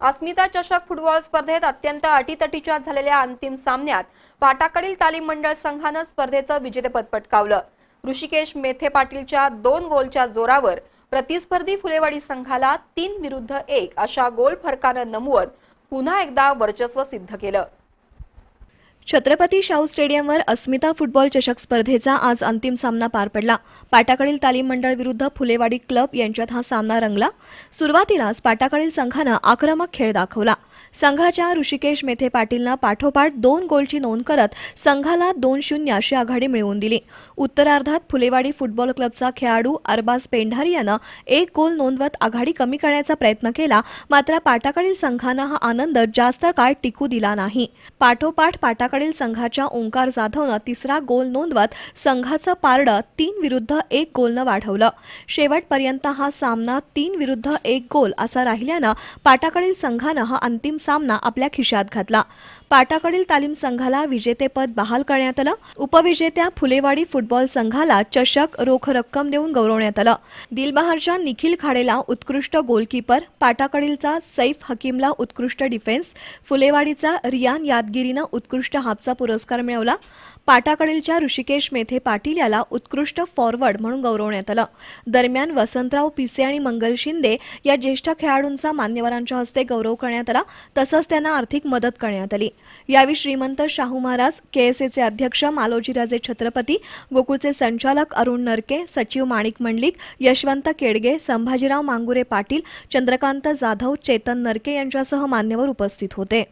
अस्मिता चषक फुटबॉल स्पर्धेत अत्यंत अटीतटीच्या झालेल्या अंतिम सामन्यात पाटाकडील तालीम मंडळ संघानं स्पर्धेचं विजेतेपद पटकावलं. ऋषिकेश मेथे पाटीलच्या दोन गोलच्या जोरावर प्रतिस्पर्धी फुलेवाडी संघाला तीन विरुद्ध एक अशा गोल फरकानं नमवत पुन्हा एकदा वर्चस्व सिद्ध केलं. छत्रपती शाहू स्टेडियमवर अस्मिता फुटबॉल चषक स्पर्धेचा आज अंतिम सामना पार पडला. पाटाकडील तालीम मंडळ विरुद्ध फुलेवाडी क्लब यांच्यात हा सामना रंगला. सुरुवातीलाच पाटाकडील संघानं आक्रमक खेळ दाखवला. संघाच्या ऋषिकेश मेथे पाटीलनं पाठोपाठ दोन गोलची नोंद करत संघाला दोन शून्य अशी आघाडी मिळवून दिली. उत्तरार्धात फुलेवाडी फुटबॉल क्लबचा खेळाडू अरबाज पेंढारी यानं एक गोल नोंदवत आघाडी कमी करण्याचा प्रयत्न केला मात्र पाटाकडील संघानं हा आनंद जास्त काळ टिकू दिला नाही. पाठोपाठ पाटाकडील संघाच्या ओंकार जाधवनं तिसरा गोल नोंदवत संघाचं पारडं तीन विरुद्ध एक गोलनं वाढवलं. शेवटपर्यंत हा सामना तीन विरुद्ध एक गोल असा राहिल्यानं पाटाकडील संघानं हा अंतिम सामना आपल्या खिशात घातला. पाटाकडील तालीम संघाला विजेतेपद बहाल करण्यात आलं. उपविजेत्या फुलेवाडी फुटबॉल संघाला चषक रोख रक्कम देऊन गौरवण्यात आलं. दिलबहारच्या निखिल खाडेला उत्कृष्ट गोलकीपर पाटाकडीलचा सैफ हकीमला उत्कृष्ट डिफेन्स फुलेवाडीचा रियान यादगिरीनं उत्कृष्ट हापचा पुरस्कार मिळवला. पाटाकडीलच्या ऋषिकेश मेथे पाटील याला उत्कृष्ट फॉरवर्ड म्हणून गौरवण्यात आलं. दरम्यान वसंतराव पिसे आणि मंगल शिंदे या ज्येष्ठ खेळाडूंचा मान्यवरांच्या हस्ते गौरव करण्यात आला. तसंच त्यांना आर्थिक मदत करण्यात आली. यावेळी श्रीमंत शाहू महाराज केएसएचे अध्यक्ष मालोजीराजे छत्रपती गोकुळचे संचालक अरुण नरके सचिव माणिक मंडलिक यशवंत केडगे संभाजीराव मांगुरे पाटील चंद्रकांत जाधव चेतन नरके यांच्यासह मान्यवर उपस्थित होते.